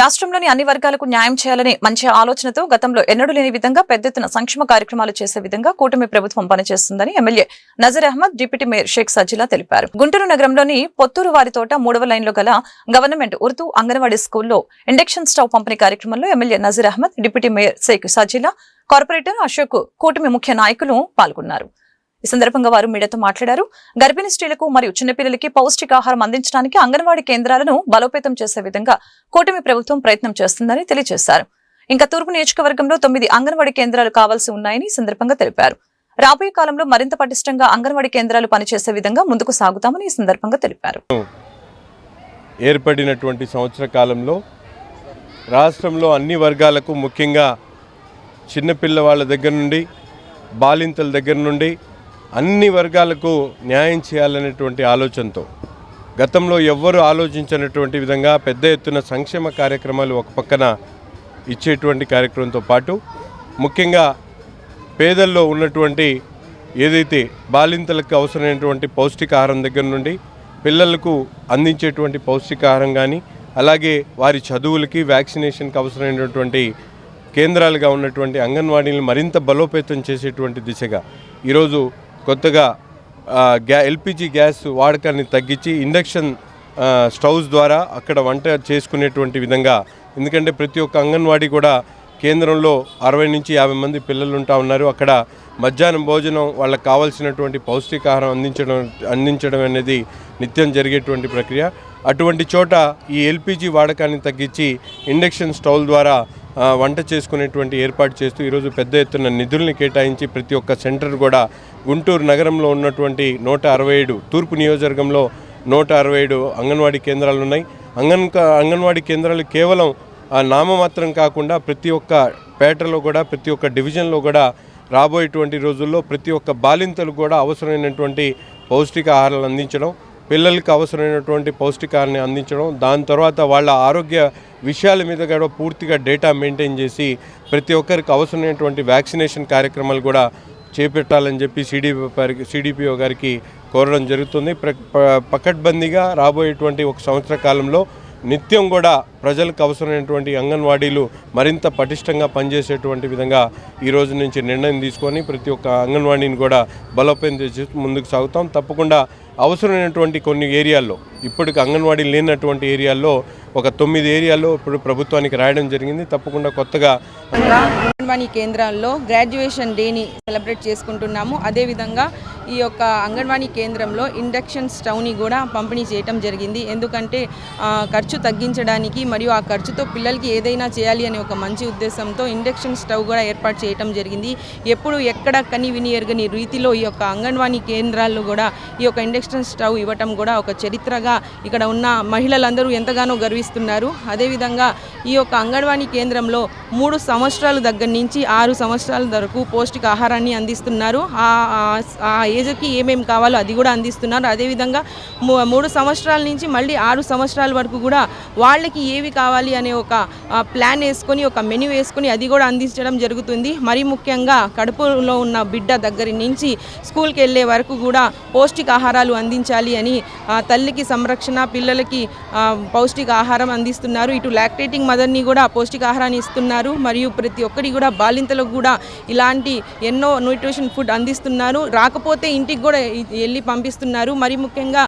రాష్ట్రంలోని అన్ని వర్గాలకు న్యాయం చేయాలనే మంచి ఆలోచనతో గతంలో ఎన్నడూ లేని విధంగా పెద్ద ఎత్తున సంక్షేమ కార్యక్రమాలు చేసే విధంగా కూటమి ప్రభుత్వం పనిచేస్తుందని MLA Nazar Ahmed deputy mayor Sheikh Sajila తెలిపారు. గుంటూరు నగరంలోని పొత్తూరు వారితోట మూడవ లైన్లో గల గవర్నమెంట్ ఉర్దూ అంగన్వాడీ స్కూల్లో ఇండక్షన్ స్టవ్ పంపిణీ కార్యక్రమంలో MLA Nazar Ahmed deputy mayor Sheikh Sajila corporator Ashok కూటమి ముఖ్య నాయకులు పాల్గొన్నారు. ఈ సందర్భంగా వారు మీడియాతో మాట్లాడారు. గర్భిణీ స్త్రీలకు మరియు చిన్నపిల్లలకి పౌష్టికాహారం అందించడానికి అంగన్వాడీ కేంద్రాలను బలోపేతం చేసే విధంగా కూటమి ప్రభుత్వం ప్రయత్నం చేస్తుందని తెలియజేశారు. ఇంకా తూర్పు నియోజకవర్గంలో తొమ్మిది అంగన్వాడీ కేంద్రాలు కావాల్సి ఉన్నాయని ఈ సందర్భంగా తెలిపారు. రాబోయే కాలంలో మరింత పటిష్టంగా అంగన్వాడీ కేంద్రాలు పనిచేసే విధంగా ముందుకు సాగుతామని ఈ సందర్భంగా తెలిపారు. ఏర్పడినటువంటి సంవత్సర కాలంలో రాష్ట్రంలో అన్ని వర్గాలకు ముఖ్యంగా చిన్నపిల్లవాళ్ళ దగ్గర నుండి బాలింతల దగ్గర నుండి అన్ని వర్గాలకు న్యాయం చేయాలనేటువంటి ఆలోచనతో గతంలో ఎవ్వరూ ఆలోచించినటువంటి విధంగా పెద్ద ఎత్తున సంక్షేమ కార్యక్రమాలు ఒక పక్కన ఇచ్చేటువంటి కార్యక్రమంతో పాటు ముఖ్యంగా పేదల్లో ఉన్నటువంటి ఏదైతే బాలింతలకు అవసరమైనటువంటి పౌష్టికాహారం దగ్గర నుండి పిల్లలకు అందించేటువంటి పౌష్టికాహారం కానీ అలాగే వారి చదువులకి వ్యాక్సినేషన్కి అవసరమైనటువంటి కేంద్రాలుగా ఉన్నటువంటి అంగన్వాడీలను మరింత బలోపేతం చేసేటువంటి దిశగా ఈరోజు కొత్తగా గ్యా ఎల్పిజి గ్యాస్ వాడకాన్ని తగ్గించి ఇండక్షన్ స్టవ్స్ ద్వారా అక్కడ వంట చేసుకునేటువంటి విధంగా. ఎందుకంటే ప్రతి ఒక్క అంగన్వాడీ కూడా కేంద్రంలో అరవై నుంచి యాభై మంది పిల్లలు ఉంటా ఉన్నారు. అక్కడ మధ్యాహ్నం భోజనం వాళ్ళకి కావాల్సినటువంటి పౌష్టికాహారం అందించడం అందించడం అనేది నిత్యం జరిగేటువంటి ప్రక్రియ. అటువంటి చోట ఈ ఎల్పిజి వాడకాన్ని తగ్గించి ఇండక్షన్ స్టవ్ ద్వారా వంట చేసుకునేటువంటి ఏర్పాటు చేస్తూ ఈరోజు పెద్ద ఎత్తున నిధుల్ని కేటాయించి ప్రతి ఒక్క సెంటర్ కూడా గుంటూరు నగరంలో ఉన్నటువంటి నూట అరవై ఏడు తూర్పు నియోజకవర్గంలో నూట అరవై ఏడు అంగన్వాడీ కేంద్రాలు ఉన్నాయి. అంగన్ అంగన్వాడీ కేంద్రాలు కేవలం ఆ నామమాత్రం కాకుండా ప్రతి ఒక్క పేటలో కూడా ప్రతి ఒక్క డివిజన్లో కూడా రాబోయేటువంటి రోజుల్లో ప్రతి ఒక్క బాలింతలు కూడా అవసరమైనటువంటి పౌష్టిక ఆహారాలు అందించడం పిల్లలకు అవసరమైనటువంటి పౌష్టికాన్ని అందించడం దాని తర్వాత వాళ్ళ ఆరోగ్య విషయాల మీద కూడా పూర్తిగా డేటా మెయింటైన్ చేసి ప్రతి ఒక్కరికి అవసరమైనటువంటి వ్యాక్సినేషన్ కార్యక్రమాలు కూడా చేపెట్టాలని చెప్పి సిడిపి గారికి సిడిపిఓ గారికి కోరడం జరుగుతుంది. ప్ర ప- పకడ్బందీగా రాబోయేటువంటి ఒక సంవత్సర కాలంలో నిత్యం కూడా ప్రజలకు అవసరమైనటువంటి అంగన్వాడీలు మరింత పటిష్టంగా పనిచేసేటువంటి విధంగా ఈ రోజు నుంచి నిర్ణయం తీసుకొని ప్రతి ఒక్క అంగన్వాడీని కూడా బలోపేతం చేసి ముందుకు సాగుతాం. తప్పకుండా అవసరమైనటువంటి కొన్ని ఏరియాల్లో ఇప్పటికి అంగన్వాడీ లేనటువంటి ఏరియాల్లో ఒక తొమ్మిది ఏరియాల్లో ఇప్పుడు ప్రభుత్వానికి రాయడం జరిగింది. తప్పకుండా కొత్తగా అంగన్వాడీ కేంద్రాల్లో గ్రాడ్యుయేషన్ డేని సెలబ్రేట్ చేసుకుంటున్నాము. అదేవిధంగా ఈ యొక్క అంగన్వాడీ కేంద్రంలో ఇండక్షన్ స్టవ్ని కూడా పంపిణీ చేయటం జరిగింది. ఎందుకంటే ఆ, ఖర్చు తగ్గించడానికి మరియు ఆ ఖర్చుతో పిల్లలకి ఏదైనా చేయాలి అనే ఒక మంచి ఉద్దేశంతో ఇండక్షన్ స్టవ్ కూడా ఏర్పాటు చేయటం జరిగింది. ఎప్పుడు ఎక్కడ కని విని ఎరగని రీతిలో ఈ యొక్క అంగన్వాడీ కేంద్రాల్లో కూడా ఈ యొక్క ఇండక్షన్ స్టవ్ ఇవ్వటం కూడా ఒక చరిత్రగా ఇక్కడ ఉన్న మహిళలందరూ ఎంతగానో గర్విస్తున్నారు. అదేవిధంగా ఈ యొక్క అంగన్వాడీ కేంద్రంలో మూడు సంవత్సరాల దగ్గర నుంచి ఆరు సంవత్సరాల వరకు పౌష్టికాహారాన్ని అందిస్తున్నారు. ఆ ఏజ్కి ఏమేమి కావాలో అది కూడా అందిస్తున్నారు. అదేవిధంగా మూ- మూడు సంవత్సరాల నుంచి మళ్ళీ ఆరు సంవత్సరాల వరకు కూడా వాళ్ళకి ఏవి కావాలి అనే ఒక ప్లాన్ వేసుకొని ఒక మెనూ వేసుకొని అది కూడా అందించడం జరుగుతుంది. మరీ ముఖ్యంగా కడుపులో ఉన్న బిడ్డ దగ్గర నుంచి స్కూల్కి వెళ్ళే వరకు కూడా పౌష్టికాహారాలు అందించాలి అని తల్లికి సంరక్షణ పిల్లలకి పౌష్టిక ఆహారం అందిస్తున్నారు. ఇటు లాక్టేటింగ్ మదర్ని కూడా పౌష్టికాహారాన్ని ఇస్తున్నారు. మరియు ప్రతి ఒక్కరికి కూడా బాలింతలకు కూడా ఇలాంటి ఎన్నో న్యూట్రిషన్ ఫుడ్ అందిస్తున్నారు. రాకపోతే ఇంటికి కూడా వెళ్ళి పంపిస్తున్నారు. మరి ముఖ్యంగా